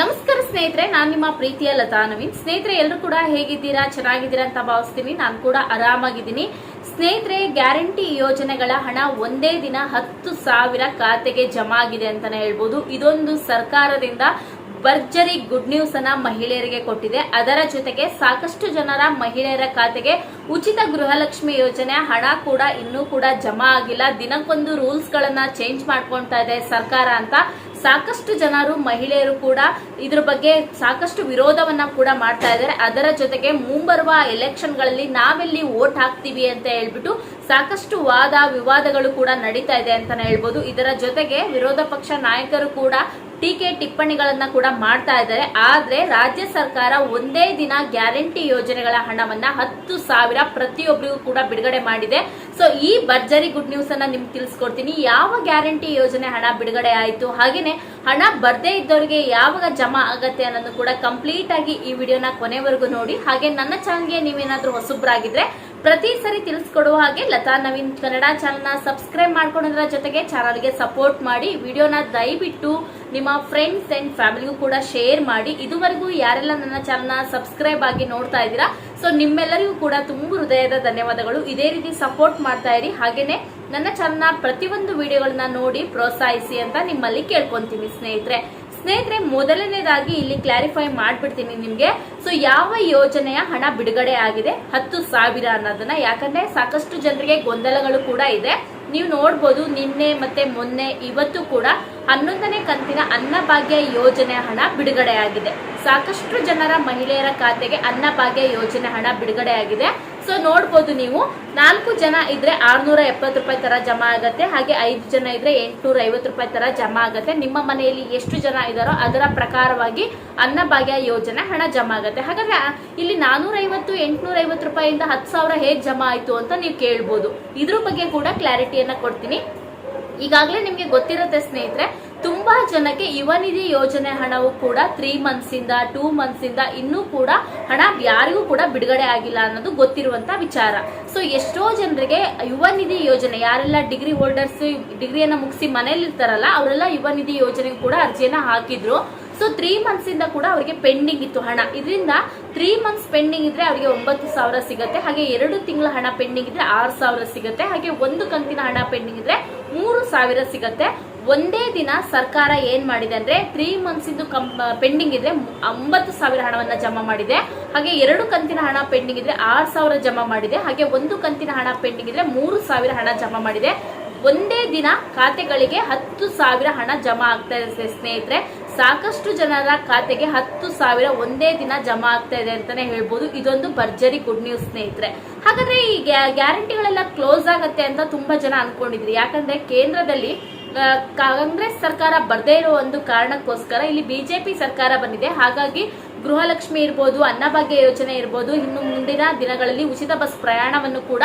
ನಮಸ್ಕಾರ ಸ್ನೇಹಿತರೆ, ನಾನು ನಿಮ್ಮ ಪ್ರೀತಿಯ ಲತಾ ನವೀನ್. ಸ್ನೇಹಿತರೆ ಎಲ್ಲರೂ ಕೂಡ ಹೇಗಿದ್ದೀರಾ? ಚೆನ್ನಾಗಿದ್ದೀರಾ ಅಂತ ಭಾವಿಸ್ತೀನಿ. ನಾನು ಕೂಡ ಆರಾಮಾಗಿದ್ದೀನಿ. ಸ್ನೇಹಿತರೆ, ಗ್ಯಾರಂಟಿ ಯೋಜನೆಗಳ ಹಣ ಒಂದೇ ದಿನ ಹತ್ತು ಸಾವಿರ ಖಾತೆಗೆ ಜಮಾ ಆಗಿದೆ ಅಂತಾನೆ ಹೇಳ್ಬೋದು. ಇದೊಂದು ಸರ್ಕಾರದಿಂದ ಭರ್ಜರಿ ಗುಡ್ ನ್ಯೂಸ್ ಅನ್ನ ಮಹಿಳೆಯರಿಗೆ ಕೊಟ್ಟಿದೆ. ಅದರ ಜೊತೆಗೆ ಸಾಕಷ್ಟು ಜನರ ಮಹಿಳೆಯರ ಖಾತೆಗೆ ಉಚಿತ ಗೃಹಲಕ್ಷ್ಮಿ ಯೋಜನೆ ಹಣ ಕೂಡ ಇನ್ನೂ ಕೂಡ ಜಮಾ ಆಗಿಲ್ಲ. ದಿನಕ್ಕೊಂದು ರೂಲ್ಸ್ ಗಳನ್ನ ಚೇಂಜ್ ಮಾಡ್ಕೊಳ್ತಾ ಇದೆ ಸರ್ಕಾರ ಅಂತ. ಸಾಕಷ್ಟು ಜನರು, ಮಹಿಳೆಯರು ಕೂಡ ಇದ್ರ ಬಗ್ಗೆ ಸಾಕಷ್ಟು ವಿರೋಧವನ್ನ ಕೂಡ ಮಾಡ್ತಾ ಇದ್ದಾರೆ. ಅದರ ಜೊತೆಗೆ ಮುಂಬರುವ ಎಲೆಕ್ಷನ್ಗಳಲ್ಲಿ ನಾವೆಲ್ಲಿ ವೋಟ್ ಹಾಕ್ತೀವಿ ಅಂತ ಹೇಳ್ಬಿಟ್ಟು ಸಾಕಷ್ಟು ವಾದ ವಿವಾದಗಳು ಕೂಡ ನಡೀತಾ ಇದೆ ಅಂತಾನೆ ಹೇಳ್ಬೋದು. ಇದರ ಜೊತೆಗೆ ವಿರೋಧ ಪಕ್ಷ ನಾಯಕರು ಕೂಡ ಟೀಕೆ ಟಿಪ್ಪಣಿಗಳನ್ನ ಕೂಡ ಮಾಡ್ತಾ ಇದ್ದಾರೆ. ಆದ್ರೆ ರಾಜ್ಯ ಸರ್ಕಾರ ಒಂದೇ ದಿನ ಗ್ಯಾರಂಟಿ ಯೋಜನೆಗಳ ಹಣವನ್ನ ಹತ್ತು ಸಾವಿರ ಪ್ರತಿಯೊಬ್ಬರಿಗೂ ಕೂಡ ಬಿಡುಗಡೆ ಮಾಡಿದೆ. ಸೊ ಈ ಭರ್ಜರಿ ಗುಡ್ ನ್ಯೂಸ್ ಅನ್ನ ನಿಮ್ಗೆ ತಿಳಿಸ್ಕೊಡ್ತೀನಿ. ಯಾವ ಗ್ಯಾರಂಟಿ ಯೋಜನೆ ಹಣ ಬಿಡುಗಡೆ ಆಯಿತು? ಹಾಗೇನೆ ಹಣ ಬರ್ದೇ ಇದ್ದವರಿಗೆ ಯಾವಾಗ ಜಮಾ ಆಗತ್ತೆ ಅನ್ನೋದು ಕೂಡ ಕಂಪ್ಲೀಟ್ ಆಗಿ ಈ ವಿಡಿಯೋನ ಕೊನೆವರೆಗೂ ನೋಡಿ. ಹಾಗೆ ನನ್ನ ಚಾನಲ್ಗೆ ನೀವೇನಾದ್ರೂ ಹೊಸಬ್ರಾಗಿದ್ರೆ ಪ್ರತಿ ಸರಿ ತಿಳಿಸ್ಕೊಡುವ ಹಾಗೆ ಲತಾ ನವೀನ್ ಕನ್ನಡ ಚಾನಲ್ನ ಸಬ್ಸ್ಕ್ರೈಬ್ ಮಾಡ್ಕೊಳ್ಳೋದ್ರ ಜೊತೆಗೆ ಚಾನಲ್ಗೆ ಸಪೋರ್ಟ್ ಮಾಡಿ, ವಿಡಿಯೋನ ದಯವಿಟ್ಟು ನಿಮ್ಮ ಫ್ರೆಂಡ್ಸ್ ಅಂಡ್ ಫ್ಯಾಮಿಲಿಗೂ ಕೂಡ ಶೇರ್ ಮಾಡಿ. ಇದುವರೆಗೂ ಯಾರೆಲ್ಲ ನನ್ನ ಚಾನಲ್ನ ಸಬ್ಸ್ಕ್ರೈಬ್ ಆಗಿ ನೋಡ್ತಾ ಇದ್ದೀರಾ, ಸೊ ನಿಮ್ಮೆಲ್ಲರಿಗೂ ಕೂಡ ತುಂಬ ಹೃದಯದ ಧನ್ಯವಾದಗಳು. ಇದೇ ರೀತಿ ಸಪೋರ್ಟ್ ಮಾಡ್ತಾ ಇರಿ. ಹಾಗೇನೆ ನನ್ನ ಚಾನಲ್ನ ಪ್ರತಿಯೊಂದು ವಿಡಿಯೋಗಳನ್ನ ನೋಡಿ ಪ್ರೋತ್ಸಾಹಿಸಿ ಅಂತ ನಿಮ್ಮಲ್ಲಿ ಕೇಳ್ಕೊಂತೀನಿ ಸ್ನೇಹಿತರೆ. ಸ್ನೇಹಿತರೆ, ಮೊದಲನೇದಾಗಿ ಇಲ್ಲಿ ಕ್ಲಾರಿಫೈ ಮಾಡ್ಬಿಡ್ತೀನಿ ನಿಮ್ಗೆ. ಸೊ ಯಾವ ಯೋಜನೆಯ ಹಣ ಬಿಡುಗಡೆ ಆಗಿದೆ? ಹತ್ತು ಸಾವಿರ ಅನ್ನೋದನ್ನ. ಯಾಕಂದ್ರೆ ಸಾಕಷ್ಟು ಜನರಿಗೆ ಗೊಂದಲಗಳು ಕೂಡ ಇದೆ. ನೀವು ನೋಡ್ಬೋದು ನಿನ್ನೆ ಮತ್ತೆ ಮೊನ್ನೆ ಇವತ್ತು ಕೂಡ ಹನ್ನೊಂದನೇ ಕಂತಿನ ಅನ್ನಭಾಗ್ಯ ಯೋಜನೆ ಹಣ ಬಿಡುಗಡೆಯಾಗಿದೆ. ಸಾಕಷ್ಟು ಜನರ ಮಹಿಳೆಯರ ಖಾತೆಗೆ ಅನ್ನಭಾಗ್ಯ ಯೋಜನೆ ಹಣ ಬಿಡುಗಡೆಯಾಗಿದೆ. ಸೊ ನೋಡ್ಬೋದು ನೀವು, ನಾಲ್ಕು ಜನ ಇದ್ರೆ ಆರ್ನೂರ ಎಪ್ಪತ್ತು ರೂಪಾಯಿ ತರ ಜಮಾ ಆಗತ್ತೆ, ಹಾಗೆ ಐದು ಜನ ಇದ್ರೆ ಎಂಟುನೂರ ಐವತ್ತು ರೂಪಾಯಿ ತರ ಜಮಾ ಆಗತ್ತೆ. ನಿಮ್ಮ ಮನೆಯಲ್ಲಿ ಎಷ್ಟು ಜನ ಇದಾರೋ ಅದರ ಪ್ರಕಾರವಾಗಿ ಅನ್ನಭಾಗ್ಯ ಯೋಜನೆ ಹಣ ಜಮಾ ಆಗತ್ತೆ. ಹಾಗಾದ್ರೆ, ಇಲ್ಲಿ ನಾನೂರ ಐವತ್ತು ಎಂಟುನೂರ ಐವತ್ತು ರೂಪಾಯಿಯಿಂದ ಹತ್ತು ಸಾವಿರ ಹೇಗೆ ಜಮಾ ಆಯ್ತು ಅಂತ ನೀವು ಕೇಳ್ಬೋದು. ಇದ್ರ ಬಗ್ಗೆ ಕೂಡ ಕ್ಲಾರಿಟಿಯನ್ನ ಕೊಡ್ತೀನಿ. ಈಗಾಗಲೇ ನಿಮಗೆ ಗೊತ್ತಿರುತ್ತೆ ಸ್ನೇಹಿತರೆ, ತುಂಬಾ ಜನಕ್ಕೆ ಯುವನಿಧಿ ಯೋಜನೆ ಹಣವು ಕೂಡ ತ್ರೀ ಮಂತ್ಸ್ ಇಂದ ಟೂ ಮಂತ್ಸ್ ಇಂದ ಇನ್ನೂ ಕೂಡ ಹಣ ಯಾರಿಗೂ ಕೂಡ ಬಿಡುಗಡೆ ಆಗಿಲ್ಲ ಅನ್ನೋದು ಗೊತ್ತಿರುವಂತ ವಿಚಾರ. ಸೊ ಎಷ್ಟೋ ಜನರಿಗೆ ಯುವನಿಧಿ ಯೋಜನೆ, ಯಾರೆಲ್ಲ ಡಿಗ್ರಿ ಹೋಲ್ಡರ್ಸ್ ಡಿಗ್ರಿಯನ್ನ ಮುಗಿಸಿ ಮನೇಲಿ ಇರ್ತಾರಲ್ಲ ಅವರೆಲ್ಲ ಯುವನಿಧಿ ಯೋಜನೆಗೂ ಕೂಡ ಅರ್ಜಿಯನ್ನ ಹಾಕಿದ್ರು. ಸೊ ತ್ರೀ ಮಂತ್ಸ್ ಇಂದ ಕೂಡ ಅವರಿಗೆ ಪೆಂಡಿಂಗ್ ಇತ್ತು ಹಣ. ಇದರಿಂದ ತ್ರೀ ಮಂತ್ಸ್ ಪೆಂಡಿಂಗ್ ಇದ್ರೆ ಅವರಿಗೆ ಒಂಬತ್ತು ಸಾವಿರ ಸಿಗುತ್ತೆ, ಹಾಗೆ ಎರಡು ತಿಂಗಳ ಹಣ ಪೆಂಡಿಂಗ್ ಇದ್ರೆ ಆರು ಸಾವಿರ ಸಿಗುತ್ತೆ, ಹಾಗೆ ಒಂದು ಕಂತಿನ ಹಣ ಪೆಂಡಿಂಗ್ ಇದ್ರೆ ಮೂರು ಸಾವಿರ ಸಿಗುತ್ತೆ. ಒಂದೇ ದಿನ ಸರ್ಕಾರ ಏನ್ ಮಾಡಿದೆ ಅಂದ್ರೆ ತ್ರೀ ಮಂತ್ಸ್ ಇದು ಪೆಂಡಿಂಗ್ ಇದ್ರೆ ಒಂಬತ್ತು ಸಾವಿರ ಹಣವನ್ನ ಜಮಾ ಮಾಡಿದೆ. ಹಾಗೆ ಎರಡು ಕಂತಿನ ಹಣ ಪೆಂಡಿಂಗ್ ಇದ್ರೆ ಆರು ಸಾವಿರ ಜಮಾ ಮಾಡಿದೆ. ಹಾಗೆ ಒಂದು ಕಂತಿನ ಹಣ ಪೆಂಡಿಂಗ್ ಇದ್ರೆ ಮೂರು ಸಾವಿರ ಹಣ ಜಮಾ ಮಾಡಿದೆ. ಒಂದೇ ದಿನ ಖಾತೆಗಳಿಗೆ ಹತ್ತು ಸಾವಿರ ಹಣ ಜಮಾ ಆಗ್ತಾ ಇದೆ ಸ್ನೇಹಿತರೆ. ಸಾಕಷ್ಟು ಜನರ ಖಾತೆಗೆ ಹತ್ತು ಸಾವಿರ ಒಂದೇ ದಿನ ಜಮಾ ಆಗ್ತಾ ಇದೆ ಅಂತಾನೆ ಹೇಳ್ಬೋದು. ಇದೊಂದು ಭರ್ಜರಿ ಗುಡ್ ನ್ಯೂಸ್ ಸ್ನೇಹಿತರೆ. ಹಾಗಾದ್ರೆ ಈ ಗ್ಯಾ- ಗ್ಯಾರಂಟಿಗಳೆಲ್ಲ ಕ್ಲೋಸ್ ಆಗತ್ತೆ ಅಂತ ತುಂಬಾ ಜನ ಅನ್ಕೊಂಡಿದ್ರಿ. ಯಾಕಂದ್ರೆ ಕೇಂದ್ರದಲ್ಲಿ ಕಾಂಗ್ರೆಸ್ ಸರ್ಕಾರ ಬರ್ದೇ ಇರೋ ಒಂದು ಕಾರಣಕ್ಕೋಸ್ಕರ ಇಲ್ಲಿ ಬಿಜೆಪಿ ಸರ್ಕಾರ ಬಂದಿದೆ. ಹಾಗಾಗಿ ಗೃಹಲಕ್ಷ್ಮಿ ಇರ್ಬೋದು ಅನ್ನಭಾಗ್ಯ ಯೋಜನೆ ಇರ್ಬೋದು, ಇನ್ನು ಮುಂದಿನ ದಿನಗಳಲ್ಲಿ ಉಚಿತ ಬಸ್ ಪ್ರಯಾಣವನ್ನು ಕೂಡ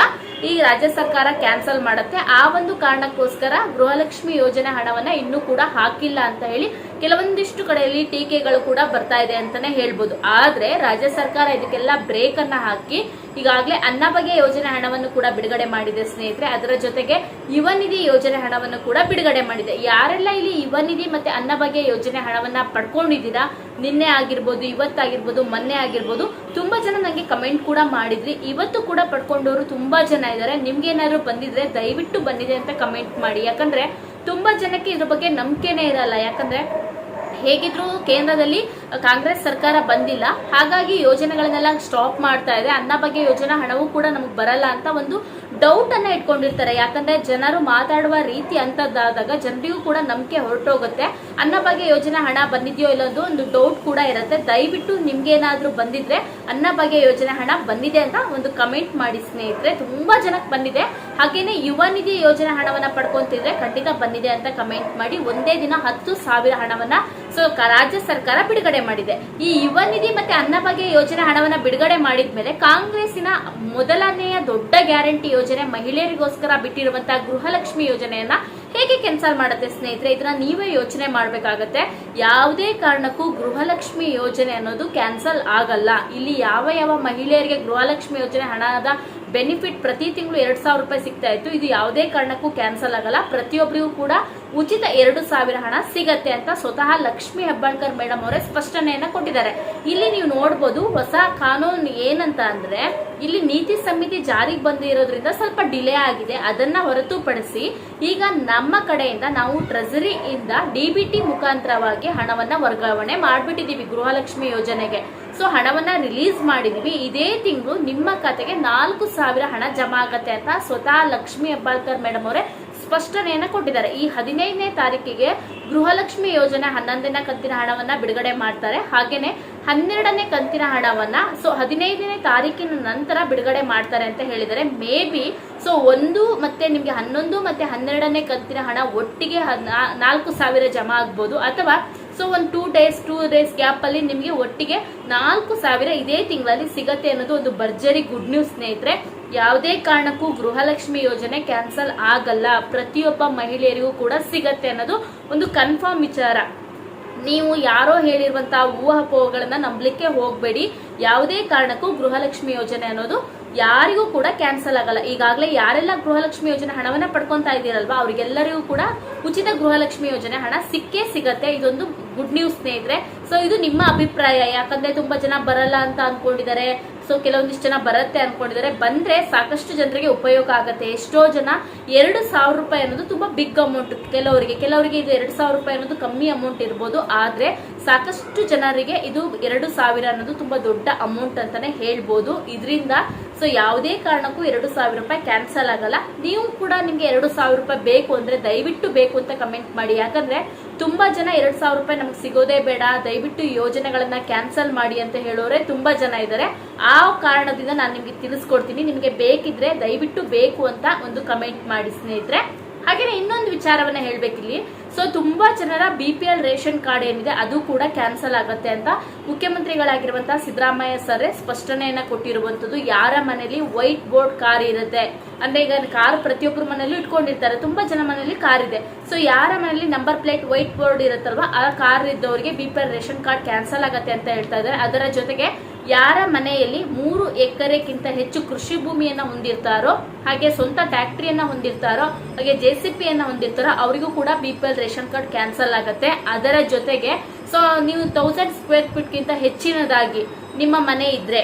ಈ ರಾಜ್ಯ ಸರ್ಕಾರ ಕ್ಯಾನ್ಸಲ್ ಮಾಡುತ್ತೆ. ಆ ಒಂದು ಕಾರಣಕ್ಕೋಸ್ಕರ ಗೃಹಲಕ್ಷ್ಮಿ ಯೋಜನೆ ಹಣವನ್ನ ಇನ್ನೂ ಕೂಡ ಹಾಕಿಲ್ಲ ಅಂತ ಹೇಳಿ ಕೆಲವೊಂದಿಷ್ಟು ಕಡೆಯಲ್ಲಿ ಟೀಕೆಗಳು ಕೂಡ ಬರ್ತಾ ಇದೆ ಅಂತಾನೆ ಹೇಳ್ಬೋದು. ಆದ್ರೆ ರಾಜ್ಯ ಸರ್ಕಾರ ಇದಕ್ಕೆಲ್ಲ ಬ್ರೇಕ್ ಅನ್ನ ಹಾಕಿ ಈಗಾಗಲೇ ಅನ್ನಭಾಗ್ಯ ಯೋಜನೆ ಹಣವನ್ನು ಕೂಡ ಬಿಡುಗಡೆ ಮಾಡಿದೆ ಸ್ನೇಹಿತರೆ. ಅದರ ಜೊತೆಗೆ ಯುವ ನಿಧಿ ಯೋಜನೆ ಹಣವನ್ನು ಕೂಡ ಬಿಡುಗಡೆ ಮಾಡಿದೆ. ಯಾರೆಲ್ಲ ಇಲ್ಲಿ ಯುವ ನಿಧಿ ಮತ್ತೆ ಅನ್ನಭಾಗ್ಯ ಯೋಜನೆ ಹಣವನ್ನ ಪಡ್ಕೊಂಡಿದ್ದೀರಾ? ನಿನ್ನೆ ಆಗಿರ್ಬೋದು, ಇವತ್ತಾಗಿರ್ಬೋದು, ಮೊನ್ನೆ ಆಗಿರ್ಬೋದು, ತುಂಬಾ ಜನ ನನಗೆ ಕಮೆಂಟ್ ಕೂಡ ಮಾಡಿದ್ರಿ. ಇವತ್ತು ಕೂಡ ಪಡ್ಕೊಂಡವರು ತುಂಬಾ ಜನ ಇದ್ದಾರೆ. ನಿಮ್ಗೆ ಏನಾದ್ರು ಬಂದಿದ್ರೆ ದಯವಿಟ್ಟು ಬಂದಿದೆ ಅಂತ ಕಮೆಂಟ್ ಮಾಡಿ. ಯಾಕಂದ್ರೆ ತುಂಬಾ ಜನಕ್ಕೆ ಇದ್ರ ಬಗ್ಗೆ ನಂಬಿಕೆನೇ ಇರಲ್ಲ. ಯಾಕಂದ್ರೆ ಹೇಗಿದ್ರು ಕೇಂದ್ರದಲ್ಲಿ ಕಾಂಗ್ರೆಸ್ ಸರ್ಕಾರ ಬಂದಿಲ್ಲ. ಹಾಗಾಗಿ ಯೋಜನೆಗಳನ್ನೆಲ್ಲ ಸ್ಟಾಪ್ ಮಾಡ್ತಾ ಇದೆ. ಅನ್ನ ಬಗ್ಗೆ ಯೋಜನಾ ಹಣವೂ ಕೂಡ ನಮಗೆ ಬರಲ್ಲ ಅಂತ ಒಂದು ಡೌಟ್ ಅನ್ನ ಇಟ್ಕೊಂಡಿರ್ತಾರೆ. ಯಾಕಂದ್ರೆ ಜನರು ಮಾತಾಡುವ ರೀತಿ ಅಂತದ್ದಾದಾಗ ಜನರಿಗೂ ಕೂಡ ನಂಬಿಕೆ ಹೊರಟೋಗುತ್ತೆ. ಅನ್ನ ಬಗ್ಗೆ ಯೋಜನೆ ಹಣ ಬಂದಿದೆಯೋ ಇಲ್ಲೋದು ಒಂದು ಡೌಟ್ ಕೂಡ ಇರುತ್ತೆ. ದಯವಿಟ್ಟು ನಿಮ್ಗೇನಾದ್ರೂ ಬಂದಿದ್ರೆ ಅನ್ನ ಬಗ್ಗೆ ಯೋಜನೆ ಹಣ ಬಂದಿದೆ ಅಂತ ಒಂದು ಕಮೆಂಟ್ ಮಾಡಿ ಸ್ನೇಹಿತರೆ. ತುಂಬಾ ಜನಕ್ಕೆ ಬಂದಿದೆ. ಹಾಗೇನೆ ಯುವ ನಿಧಿ ಯೋಜನೆ ಹಣವನ್ನ ಪಡ್ಕೊಂತಿದ್ರೆ ಖಂಡಿತ ಬಂದಿದೆ ಅಂತ ಕಮೆಂಟ್ ಮಾಡಿ ಒಂದೇ ದಿನ ಹತ್ತು ಸಾವಿರ ಹಣವನ್ನ ಸೊ ರಾಜ್ಯ ಸರ್ಕಾರ ಬಿಡುಗಡೆ ಮಾಡಿದೆ. ಈ ಯುವ ನಿಧಿ ಮತ್ತೆ ಅನ್ನಭಾಗ್ಯ ಯೋಜನೆ ಹಣವನ್ನ ಬಿಡುಗಡೆ ಮಾಡಿದ್ಮೇಲೆ ಕಾಂಗ್ರೆಸ್ಸಿನ ಮೊದಲನೆಯ ದೊಡ್ಡ ಗ್ಯಾರಂಟಿ ಯೋಜನೆ ಮಹಿಳೆಯರಿಗೋಸ್ಕರ ಬಿಟ್ಟಿರುವಂತ ಗೃಹಲಕ್ಷ್ಮಿ ಯೋಜನೆಯನ್ನ ಹೇಗೆ ಕ್ಯಾನ್ಸಲ್ ಮಾಡುತ್ತೆ ಸ್ನೇಹಿತರೆ? ಇದನ್ನ ನೀವೇ ಯೋಚನೆ ಮಾಡ್ಬೇಕಾಗತ್ತೆ. ಯಾವುದೇ ಕಾರಣಕ್ಕೂ ಗೃಹಲಕ್ಷ್ಮಿ ಯೋಜನೆ ಅನ್ನೋದು ಕ್ಯಾನ್ಸಲ್ ಆಗಲ್ಲ. ಇಲ್ಲಿ ಯಾವ ಯಾವ ಮಹಿಳೆಯರಿಗೆ ಗೃಹಲಕ್ಷ್ಮಿ ಯೋಜನೆ ಹಣದ ಬೆನಿಫಿಟ್ ಪ್ರತಿ ತಿಂಗಳು ಎರಡು ಸಾವಿರ ರೂಪಾಯಿ ಸಿಗ್ತಾ ಇತ್ತು. ಇದು ಯಾವುದೇ ಕಾರಣಕ್ಕೂ ಕ್ಯಾನ್ಸಲ್ ಆಗಲ್ಲ. ಪ್ರತಿಯೊಬ್ಬರಿಗೂ ಕೂಡ ಉಚಿತ ಎರಡು ಸಾವಿರ ಹಣ ಸಿಗತ್ತೆ ಅಂತ ಸ್ವತಃ ಲಕ್ಷ್ಮಿ ಹೆಬ್ಬಾಳ್ಕರ್ ಮೇಡಮ್ ಅವರೇ ಸ್ಪಷ್ಟನೆಯನ್ನ ಕೊಟ್ಟಿದ್ದಾರೆ. ಇಲ್ಲಿ ನೀವು ನೋಡ್ಬೋದು ಹೊಸ ಕಾನೂನು ಏನಂತ ಅಂದ್ರೆ, ಇಲ್ಲಿ ನೀತಿ ಸಮಿತಿ ಜಾರಿಗೆ ಬಂದಿರೋದ್ರಿಂದ ಸ್ವಲ್ಪ ಡಿಲೇ ಆಗಿದೆ. ಅದನ್ನ ಹೊರತುಪಡಿಸಿ ಈಗ ನಮ್ಮ ಕಡೆಯಿಂದ ನಾವು ಟ್ರೆಸರಿ ಇಂದ ಡಿಬಿಟಿ ಮುಖಾಂತರವಾಗಿ ಹಣವನ್ನ ವರ್ಗಾವಣೆ ಮಾಡಿಬಿಟ್ಟಿದ್ದೀವಿ ಗೃಹಲಕ್ಷ್ಮಿ ಯೋಜನೆಗೆ. ಸೊ ಹಣವನ್ನ ರಿಲೀಸ್ ಮಾಡಿದೀವಿ. ಇದೇ ತಿಂಗಳು ನಿಮ್ಮ ಖಾತೆಗೆ ನಾಲ್ಕು ಸಾವಿರ ಹಣ ಜಮಾ ಆಗತ್ತೆ ಅಂತ ಸ್ವತಃ ಲಕ್ಷ್ಮಿ ಹೆಬ್ಬಾಳ್ಕರ್ ಮೇಡಮ್ ಅವರೇ ಸ್ಪಷ್ಟನೆಯನ್ನು ಕೊಟ್ಟಿದ್ದಾರೆ. ಈ ಹದಿನೈದನೇ ತಾರೀಕಿಗೆ ಗೃಹಲಕ್ಷ್ಮಿ ಯೋಜನೆ ಹನ್ನೊಂದನೇ ಕಂತಿನ ಹಣವನ್ನ ಬಿಡುಗಡೆ ಮಾಡ್ತಾರೆ. ಹಾಗೇನೆ ಹನ್ನೆರಡನೇ ಕಂತಿನ ಹಣವನ್ನ ಸೊ ಹದಿನೈದನೇ ತಾರೀಕಿನ ನಂತರ ಬಿಡುಗಡೆ ಮಾಡ್ತಾರೆ ಅಂತ ಹೇಳಿದರೆ ಮೇ ಬಿ ಸೊ ಒಂದು ಮತ್ತೆ ನಿಮ್ಗೆ ಹನ್ನೊಂದು ಮತ್ತೆ ಹನ್ನೆರಡನೇ ಕಂತಿನ ಹಣ ಒಟ್ಟಿಗೆ ನಾಲ್ಕು ಸಾವಿರ ಜಮಾ ಆಗ್ಬೋದು. ಅಥವಾ ಸೊ ಒಂದು two days two days gap ಅಲ್ಲಿ ನಿಮಗೆ ಒಟ್ಟಿಗೆ ನಾಲ್ಕು ಸಾವಿರ ಇದೇ ತಿಂಗಳಲ್ಲಿ ಸಿಗತ್ತೆ ಅನ್ನೋದು ಒಂದು ಭರ್ಜರಿ ಗುಡ್ ನ್ಯೂಸ್ ಸ್ನೇಹಿತರೆ. ಯಾವುದೇ ಕಾರಣಕ್ಕೂ ಗೃಹಲಕ್ಷ್ಮಿ ಯೋಜನೆ ಕ್ಯಾನ್ಸಲ್ ಆಗಲ್ಲ. ಪ್ರತಿಯೊಬ್ಬ ಮಹಿಳೆಯರಿಗೂ ಕೂಡ ಸಿಗತ್ತೆ ಅನ್ನೋದು ಒಂದು ಕನ್ಫರ್ಮ್ ವಿಚಾರ. ನೀವು ಯಾರೋ ಹೇಳಿರುವಂತಹ ಊಹಾಪೋಹಗಳನ್ನ ನಂಬಲಿಕ್ಕೆ ಹೋಗಬೇಡಿ. ಯಾವುದೇ ಕಾರಣಕ್ಕೂ ಗೃಹಲಕ್ಷ್ಮಿ ಯೋಜನೆ ಅನ್ನೋದು ಯಾರಿಗೂ ಕೂಡ ಕ್ಯಾನ್ಸಲ್ ಆಗಲ್ಲ. ಈಗಾಗಲೇ ಯಾರೆಲ್ಲ ಗೃಹಲಕ್ಷ್ಮಿ ಯೋಜನೆ ಹಣವನ್ನ ಪಡ್ಕೊಂತಾ ಇದ್ದೀರಲ್ವಾ, ಅವರಿಗೆಲ್ಲರಿಗೂ ಕೂಡ ಉಚಿತ ಗೃಹಲಕ್ಷ್ಮಿ ಯೋಜನೆ ಹಣ ಸಿಕ್ಕೇ ಸಿಗತ್ತೆ. ಇದೊಂದು ಗುಡ್ ನ್ಯೂಸ್ ಸ್ನೇಹಿತರೆ. ಸೊ ಇದು ನಿಮ್ಮ ಅಭಿಪ್ರಾಯ. ಯಾಕಂದ್ರೆ ತುಂಬಾ ಜನ ಬರಲ್ಲ ಅಂತ ಅನ್ಕೊಂಡಿದ್ದಾರೆ. ಸೊ ಕೆಲವೊಂದಿಷ್ಟು ಜನ ಬರುತ್ತೆ ಅನ್ಕೊಂಡಿದ್ದಾರೆ. ಬಂದ್ರೆ ಸಾಕಷ್ಟು ಜನರಿಗೆ ಉಪಯೋಗ ಆಗತ್ತೆ. ಎಷ್ಟೋ ಜನ ಎರಡು ಸಾವಿರ ರೂಪಾಯಿ ಅನ್ನೋದು ತುಂಬಾ ಬಿಗ್ ಅಮೌಂಟ್ ಕೆಲವರಿಗೆ ಕೆಲವರಿಗೆ ಇದು ಎರಡು ಸಾವಿರ ರೂಪಾಯಿ ಅನ್ನೋದು ಕಮ್ಮಿ ಅಮೌಂಟ್ ಇರ್ಬೋದು. ಆದ್ರೆ ಸಾಕಷ್ಟು ಜನರಿಗೆ ಇದು ಎರಡು ಸಾವಿರ ಅನ್ನೋದು ತುಂಬಾ ದೊಡ್ಡ ಅಮೌಂಟ್ ಅಂತಾನೆ ಹೇಳ್ಬೋದು. ಇದರಿಂದ ಸೊ ಯಾವುದೇ ಕಾರಣಕ್ಕೂ ಎರಡು ಸಾವಿರ ರೂಪಾಯಿ ಕ್ಯಾನ್ಸಲ್ ಆಗಲ್ಲ. ನೀವು ಕೂಡ ನಿಮಗೆ ಎರಡು ಸಾವಿರ ರೂಪಾಯಿ ಬೇಕು ಅಂದ್ರೆ ದಯವಿಟ್ಟು ಬೇಕು ಅಂತ ಕಮೆಂಟ್ ಮಾಡಿ. ಯಾಕಂದರೆ ತುಂಬಾ ಜನ ಎರಡು ಸಾವಿರ ರೂಪಾಯಿ ನಮ್ಗೆ ಸಿಗೋದೇ ಬೇಡ. ದಯವಿಟ್ಟು ಯೋಜನೆಗಳನ್ನು ಕ್ಯಾನ್ಸಲ್ ಮಾಡಿ ಅಂತ ಹೇಳೋರೆ ತುಂಬಾ ಜನ ಇದ್ದಾರೆ ಆ ಕಾರಣದಿಂದ ನಾನು ನಿಮಗೆ ತಿಳಿಸ್ಕೊಡ್ತೀನಿ. ನಿಮಗೆ ಬೇಕಿದ್ರೆ ದಯವಿಟ್ಟು ಬೇಕು ಅಂತ ಒಂದು ಕಮೆಂಟ್ ಮಾಡಿ ಸ್ನೇಹಿತರೆ. ಹಾಗೆಯೇ ಇನ್ನೊಂದು ವಿಚಾರವನ್ನ ಹೇಳ್ಬೇಕಿಲ್ಲಿ. ಸೊ ತುಂಬಾ ಜನರ B P L ration card ಏನಿದೆ, ಅದು ಕೂಡ ಕ್ಯಾನ್ಸಲ್ ಆಗುತ್ತೆ ಅಂತ ಮುಖ್ಯಮಂತ್ರಿಗಳಾಗಿರುವಂತಹ ಸಿದ್ದರಾಮಯ್ಯ ಸರ್ ಸ್ಪಷ್ಟನೆಯನ್ನ ಕೊಟ್ಟಿರುವಂತದ್ದು ಯಾರ ಮನೇಲಿ ವೈಟ್ ಬೋರ್ಡ್ ಕಾರ್ ಇರುತ್ತೆ? ಅಂದ್ರೆ ಈಗ ಕಾರ್ ಪ್ರತಿಯೊಬ್ಬರ ಮನೆಯಲ್ಲೂ ಇಟ್ಕೊಂಡಿರ್ತಾರೆ, ತುಂಬಾ ಜನ ಮನೆಯಲ್ಲಿ ಕಾರ್ ಇದೆ. ಸೊ ಯಾರ ಮನೆಯಲ್ಲಿ ನಂಬರ್ ಪ್ಲೇಟ್ ವೈಟ್ ಬೋರ್ಡ್ ಇರುತ್ತಲ್ವಾ, ಆ ಕಾರ್ ಇದ್ದವರಿಗೆ B P L ration card cancel ಆಗತ್ತೆ ಅಂತ ಹೇಳ್ತಾ ಇದ್ದಾರೆ. ಅದರ ಜೊತೆಗೆ ಯಾರ ಮನೆಯಲ್ಲಿ ಮೂರು ಎಕರೆಗಿಂತ ಹೆಚ್ಚು ಕೃಷಿ ಭೂಮಿಯನ್ನು ಹೊಂದಿರ್ತಾರೋ, ಹಾಗೆ ಸ್ವಂತ ಫ್ಯಾಕ್ಟ್ರಿಯನ್ನು ಹೊಂದಿರ್ತಾರೋ, ಹಾಗೆ ಜೆ ಸಿ ಪಿಯನ್ನು ಹೊಂದಿರ್ತಾರೋ, ಅವರಿಗೂ ಕೂಡ B P L ration card cancel ಆಗುತ್ತೆ. ಅದರ ಜೊತೆಗೆ ಸೊ ನೀವು ತೌಸಂಡ್ ಸ್ಕ್ವೇರ್ ಫೀಟ್ ಗಿಂತ ಹೆಚ್ಚಿನದಾಗಿ ನಿಮ್ಮ ಮನೆ ಇದ್ರೆ,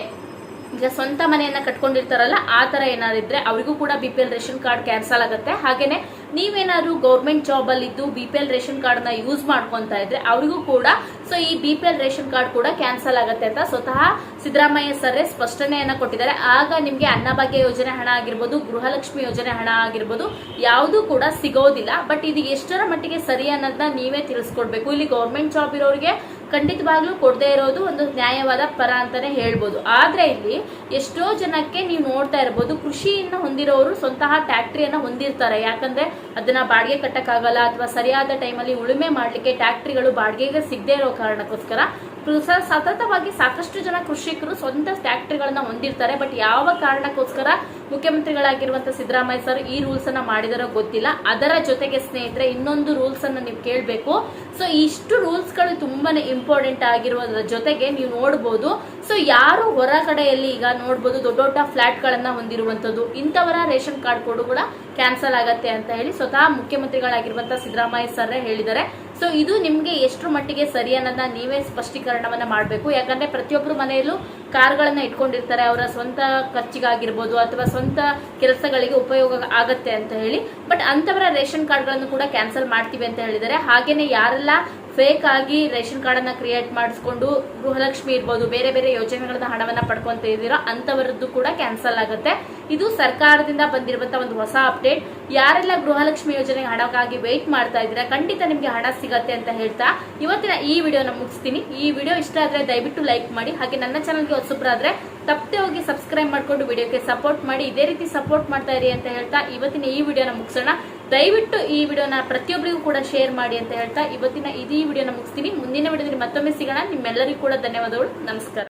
ಈಗ ಸ್ವಂತ ಮನೆಯನ್ನ ಕಟ್ಕೊಂಡಿರ್ತಾರಲ್ಲ, ಆ ತರ ಏನಾದ್ರು ಇದ್ರೆ ಅವರಿಗೂ ಕೂಡ B P L ration card cancel ಆಗುತ್ತೆ. ಹಾಗೇನೆ ನೀವೇನಾದ್ರು ಗೌರ್ಮೆಂಟ್ ಜಾಬ್ ಅಲ್ಲಿ ಇದ್ದು ಬಿ ಪಿ ಎಲ್ ರೇಷನ್ ಕಾರ್ಡ್ನ ಯೂಸ್ ಮಾಡ್ಕೊತಾ ಇದ್ರೆ, ಅವರಿಗೂ ಕೂಡ ಸೊ ಈ B P L ration card ಕೂಡ ಕ್ಯಾನ್ಸಲ್ ಆಗುತ್ತೆ ಅಂತ ಸ್ವತಃ ಸಿದ್ದರಾಮಯ್ಯ ಸರ್ ಸ್ಪಷ್ಟನೆಯನ್ನ ಕೊಟ್ಟಿದ್ದಾರೆ. ಆಗ ನಿಮ್ಗೆ ಅನ್ನಭಾಗ್ಯ ಯೋಜನೆ ಹಣ ಆಗಿರ್ಬೋದು, ಗೃಹಲಕ್ಷ್ಮಿ ಯೋಜನೆ ಹಣ ಆಗಿರ್ಬೋದು ಯಾವುದು ಕೂಡ ಸಿಗೋದಿಲ್ಲ. ಬಟ್ ಇದು ಎಷ್ಟರ ಮಟ್ಟಿಗೆ ಸರಿ ಅನ್ನೋದನ್ನ ನೀವೇ ತಿಳಿಸ್ಕೊಡ್ಬೇಕು. ಇಲ್ಲಿ ಗೌರ್ಮೆಂಟ್ ಜಾಬ್ ಇರೋರಿಗೆ ಖಂಡಿತವಾಗ್ಲೂ ಕೊಡದೇ ಇರೋದು ಒಂದು ನ್ಯಾಯವಾದ ಪರ ಅಂತಾನೆ ಹೇಳ್ಬೋದು. ಆದ್ರೆ ಇಲ್ಲಿ ಎಷ್ಟೋ ಜನಕ್ಕೆ ನೀವು ನೋಡ್ತಾ ಇರ್ಬೋದು, ಕೃಷಿಯನ್ನ ಹೊಂದಿರೋರು ಸ್ವಂತಹ ಟ್ಯಾಕ್ಟ್ರಿಯನ್ನ ಹೊಂದಿರ್ತಾರೆ. ಯಾಕಂದ್ರೆ ಅದನ್ನ ಬಾಡಿಗೆ ಕಟ್ಟಕ್ಕಾಗಲ್ಲ, ಅಥವಾ ಸರಿಯಾದ ಟೈಮಲ್ಲಿ ಉಳುಮೆ ಮಾಡ್ಲಿಕ್ಕೆ ಟ್ಯಾಕ್ಟ್ರಿಗಳು ಬಾಡಿಗೆಗೆ ಸಿಗದೆ ಇರೋ ಕಾರಣಕ್ಕೋಸ್ಕರ ಸ- ಸತತವಾಗಿ ಸಾಕಷ್ಟು ಜನ ಕೃಷಿಕರು ಸ್ವಂತ ಫ್ಯಾಕ್ಟರಿಗಳನ್ನ ಹೊಂದಿರ್ತಾರೆ. ಬಟ್ ಯಾವ ಕಾರಣಕ್ಕೋಸ್ಕರ ಮುಖ್ಯಮಂತ್ರಿಗಳಾಗಿರುವಂತ ಸಿದ್ದರಾಮಯ್ಯ ಸರ್ ಈ ರೂಲ್ಸ್ ಅನ್ನ ಮಾಡಿದಾರೋ ಗೊತ್ತಿಲ್ಲ. ಅದರ ಜೊತೆಗೆ ಸ್ನೇಹಿತರೆ, ಇನ್ನೊಂದು ರೂಲ್ಸ್ ಅನ್ನ ನೀವು ಕೇಳಬೇಕು. ಸೊ ಇಷ್ಟು ರೂಲ್ಸ್ಗಳು ತುಂಬಾನೇ ಇಂಪಾರ್ಟೆಂಟ್ ಆಗಿರುವುದರ ಜೊತೆಗೆ ನೀವು ನೋಡಬಹುದು ಸೊ ಯಾರು ಹೊರಗಡೆಯಲ್ಲಿ ಈಗ ನೋಡ್ಬೋದು ದೊಡ್ಡ ದೊಡ್ಡ ಫ್ಲಾಟ್ ಹೊಂದಿರುವಂಥದ್ದು, ಇಂಥವರ ರೇಷನ್ ಕಾರ್ಡ್ ಕೊಡು ಕೂಡ ಕ್ಯಾನ್ಸಲ್ ಆಗತ್ತೆ ಅಂತ ಹೇಳಿ ಸ್ವತಃ ಮುಖ್ಯಮಂತ್ರಿಗಳಾಗಿರುವಂಥ ಸಿದ್ದರಾಮಯ್ಯ ಸರ್ ಹೇಳಿದ್ದಾರೆ. ಸೊ ಇದು ನಿಮಗೆ ಎಷ್ಟು ಮಟ್ಟಿಗೆ ಸರಿ ಅನ್ನೋದನ್ನ ನೀವೇ ಸ್ಪಷ್ಟೀಕರಣವನ್ನ ಮಾಡಬೇಕು. ಯಾಕಂದ್ರೆ ಪ್ರತಿಯೊಬ್ಬರು ಮನೆಯಲ್ಲೂ ಕಾರ್ಗಳನ್ನ ಇಟ್ಕೊಂಡಿರ್ತಾರೆ, ಅವರ ಸ್ವಂತ ಖರ್ಚಿಗಾಗಿರ್ಬೋದು ಅಥವಾ ಸ್ವಂತ ಕೆಲಸಗಳಿಗೆ ಉಪಯೋಗ ಆಗತ್ತೆ ಅಂತ ಹೇಳಿ. ಬಟ್ ಅಂತವರ ರೇಷನ್ ಕಾರ್ಡ್ಗಳನ್ನು ಕೂಡ ಕ್ಯಾನ್ಸಲ್ ಮಾಡ್ತೀವಿ ಅಂತ ಹೇಳಿದ್ದಾರೆ. ಹಾಗೇನೆ ಯಾರೆಲ್ಲ ಫೇಕ್ ಆಗಿ ರೇಷನ್ ಕಾರ್ಡ್ ಅನ್ನ ಕ್ರಿಯೇಟ್ ಮಾಡಿಸ್ಕೊಂಡು ಗೃಹಲಕ್ಷ್ಮಿ ಇರ್ಬೋದು, ಬೇರೆ ಬೇರೆ ಯೋಜನೆಗಳನ್ನ ಹಣವನ್ನ ಪಡ್ಕೊಂತ ಇದ್ದೀರೋ, ಅಂತವರದ್ದು ಕೂಡ ಕ್ಯಾನ್ಸಲ್ ಆಗುತ್ತೆ. ಇದು ಸರ್ಕಾರದಿಂದ ಬಂದಿರುವಂತ ಒಂದು ಹೊಸ ಅಪ್ಡೇಟ್. ಯಾರೆಲ್ಲ ಗೃಹಲಕ್ಷ್ಮಿ ಯೋಜನೆಗೆ ಹಣಕ್ಕಾಗಿ ವೆಯ್ಟ್ ಮಾಡ್ತಾ ಇದ್ದೀರಾ, ಖಂಡಿತ ನಿಮ್ಗೆ ಹಣ ಸಿಗತ್ತೆ ಅಂತ ಹೇಳ್ತಾ ಇವತ್ತಿನ ಈ ವಿಡಿಯೋನ ಮುಗಿಸ್ತೀನಿ. ಈ ವಿಡಿಯೋ ಇಷ್ಟ ಆದ್ರೆ ದಯವಿಟ್ಟು ಲೈಕ್ ಮಾಡಿ, ಹಾಗೆ ನನ್ನ ಚಾನಲ್ಗೆ ಹೊಸಬ್ರಾದ್ರೆ ತಪ್ಪದೆ ಹೋಗಿ ಸಬ್ಸ್ಕ್ರೈಬ್ ಮಾಡ್ಕೊಂಡು ವಿಡಿಯೋಕ್ಕೆ ಸಪೋರ್ಟ್ ಮಾಡಿ, ಇದೇ ರೀತಿ ಸಪೋರ್ಟ್ ಮಾಡ್ತಾ ಇರಿ ಅಂತ ಹೇಳ್ತಾ ಇವತ್ತಿನ ಈ ವಿಡಿಯೋನ ಮುಗಿಸೋಣ. ದಯವಿಟ್ಟು ಈ ವಿಡಿಯೋನ ಪ್ರತಿಯೊಬ್ಬರಿಗೂ ಕೂಡ ಶೇರ್ ಮಾಡಿ ಅಂತ ಹೇಳ್ತಾ ಇವತ್ತಿನ ಇದೀ ವಿಡಿಯೋನ ಮುಗಿಸ್ತೀನಿ. ಮುಂದಿನ ವಿಡಿಯೋದಲ್ಲಿ ಮತ್ತೊಮ್ಮೆ ಸಿಗೋಣ. ನಿಮ್ಮೆಲ್ಲರಿಗೂ ಕೂಡ ಧನ್ಯವಾದಗಳು. ನಮಸ್ಕಾರ.